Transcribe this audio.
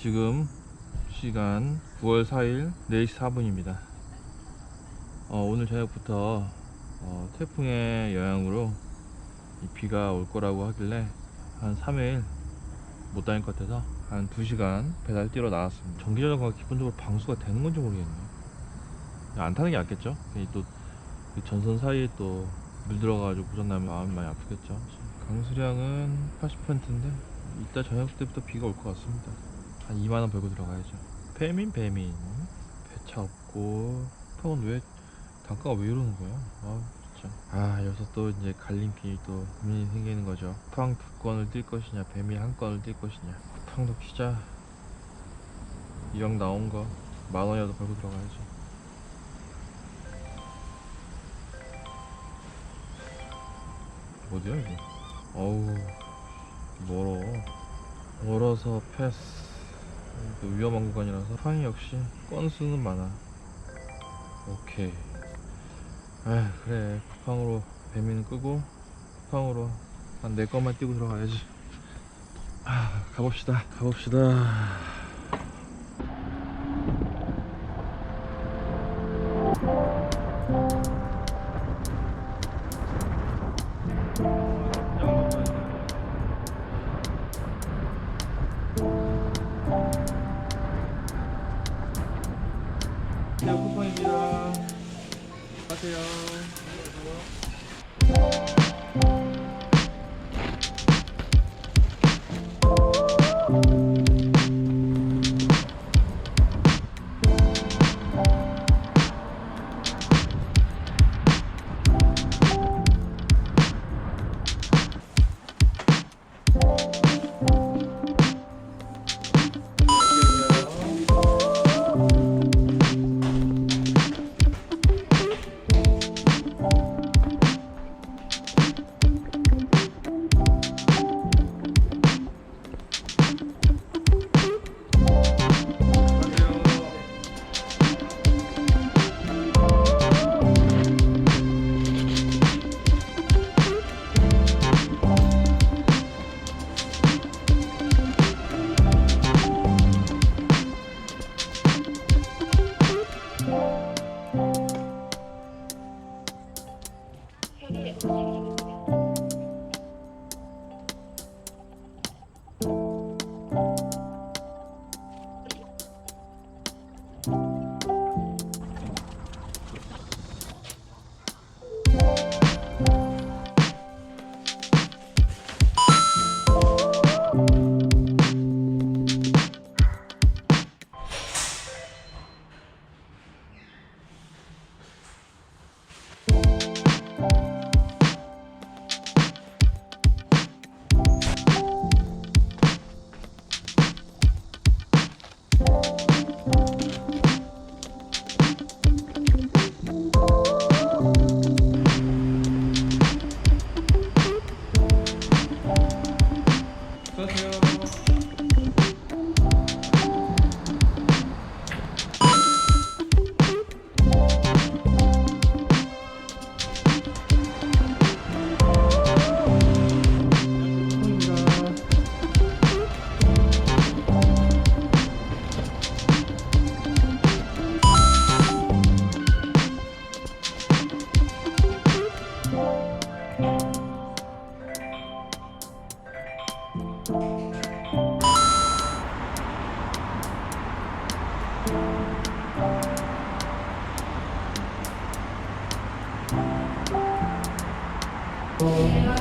지금 시간 9월 4일 4시 4분입니다. 어, 오늘 저녁부터 어, 태풍의 영향으로 이 비가 올 거라고 하길래 한 3일 못 다닐 것 같아서 한 2시간 배달 뛰러 나왔습니다. 전기자전거가 기본적으로 방수가 되는 건지 모르겠네요. 안 타는 게 낫겠죠? 이또그 전선 사이에 또 물 들어가가지고 고장나면 마음이 많이 아프겠죠. 강수량은 80%인데 이따 저녁 때부터 비가 올 것 같습니다. 한 2만원 벌고 들어가야죠. 배민 배민 배차 없고 턱은 왜 단가가 왜 이러는 거야? 아 진짜 아 여기서 또 이제 갈림길이 또 고민이 생기는 거죠. 쿠팡 두 건을 뛸 것이냐 배민 한 건을 뛸 것이냐 쿠팡도 피자 이왕 나온 거 만 원이라도 벌고 들어가야죠. 어디야 이거? 어우 멀어 멀어서 패스 또 위험한 구간이라서 파이 역시 건수는 많아. 오케이. 아 그래. 쿠팡으로 배민은 끄고 쿠팡으로 한내 것만 띄고 들어가야지. 아 가봅시다. 가봅시다 가세요. 가세요. Cool.